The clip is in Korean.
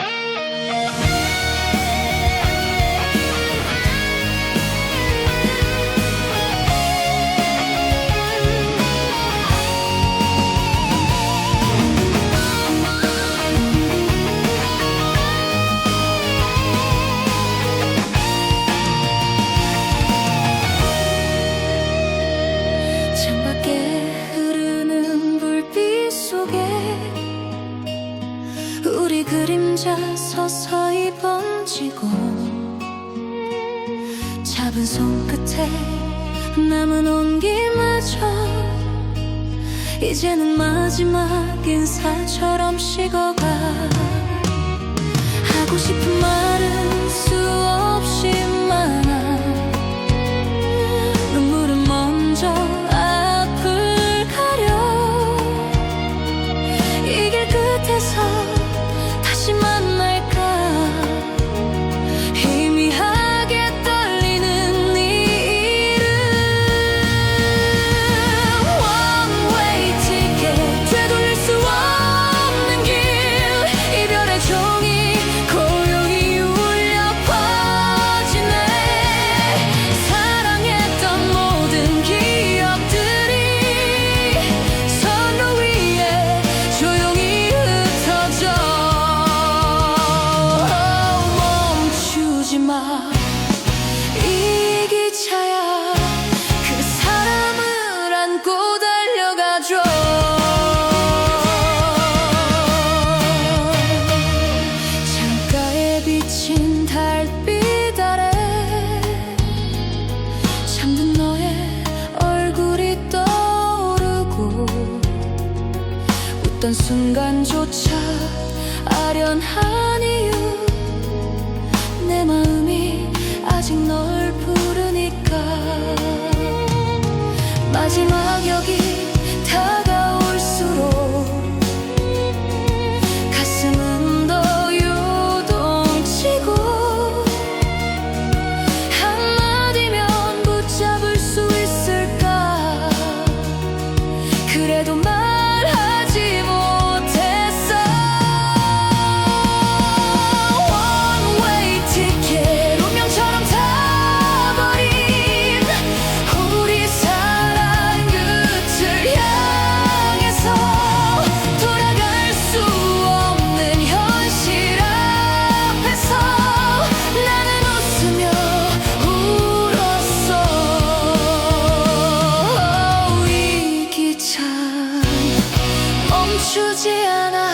Yeah. 그림자 서서히 번지고 잡은 손끝에 남은 온기마저 이제는 마지막 인사처럼 식어가 하고 싶은 웃고 웃던 순간조차 아련한 이유. 내 마음이 아직 널 부르니까 마지막 여기 শুচিয়ে আনা